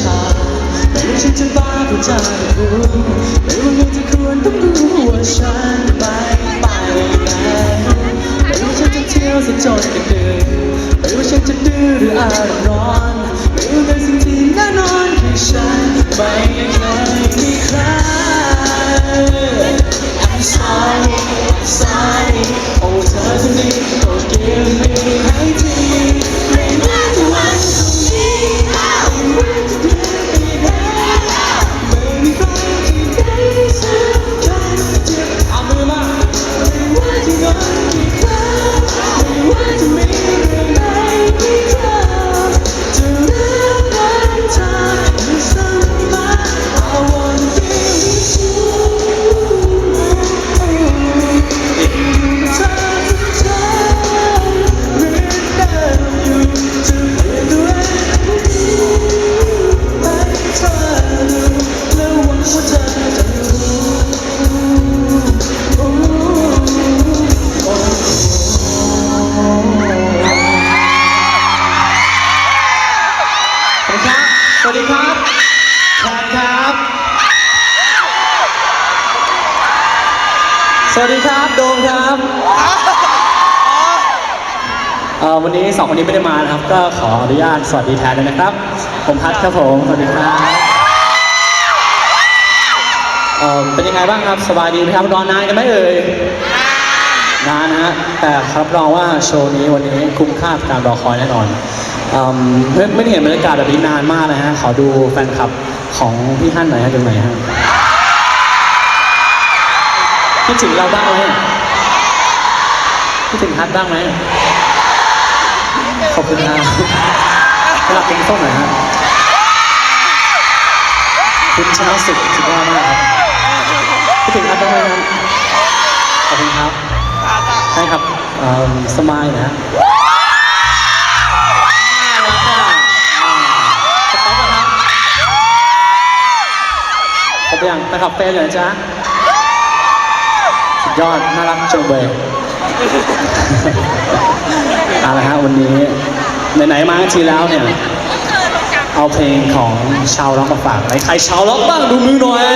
ชาที่ฉันจะบ้าผู้ชายรู้ไม่ว่าเธอควรต้องรู้ว่าฉันไปไปไหนไม่ว่ฉันจะเที่ยวสะจรกัะเดินไม่ว่าฉันจะดื้อหรืออารร้อนไม่ว่าในสิ่งที่นั้น สวัสดีครับโดมครับเอ่อวันนี้สองคนนี้ไม่ได้มานะครับ ก็ขออนุญาตสวัสดีแทนเลยนะครับ ผมพัดครับผมสวัสดีครับเอ่อเป็นยังไงบ้างครับสบายดีไหมครับรอนานกันไหมเอ่ยนานนะฮะแต่รับรองว่าโชว์นี้วันนี้คุ้มค่ากับการรอคอยแน่นอนเอิ่มไม่ไม่ได้เห็นบรรยากาศแบบนี้นานมากเลยฮะขอดูแฟนคลับของพี่ฮั่นหน่อยฮะดูหน่อยฮะ คิดถึงเราบ้างไหมคิดถึงฮัทบ้างไหมขอบคุณครับสำหรับเป็นต้นหน่อยฮะคุณชนะสุดสุดยอดมากครับคิดถึงฮัทบ้างไหมครับขอบคุณครับใช่ครับสมายนะฮะน่ารักอะอ่าสต๊อปนะครับขอบคุณยังไปขับเฟรนเลยนะจ๊ะ ยอดน่ารักจังเลยเอาละฮะวันนี้ไหนๆมาทีแล้วเนี่ย เอาเพลงของชาวร็อกมาฝากไหนใครชาวร็อกบ้างดูมือหน่อย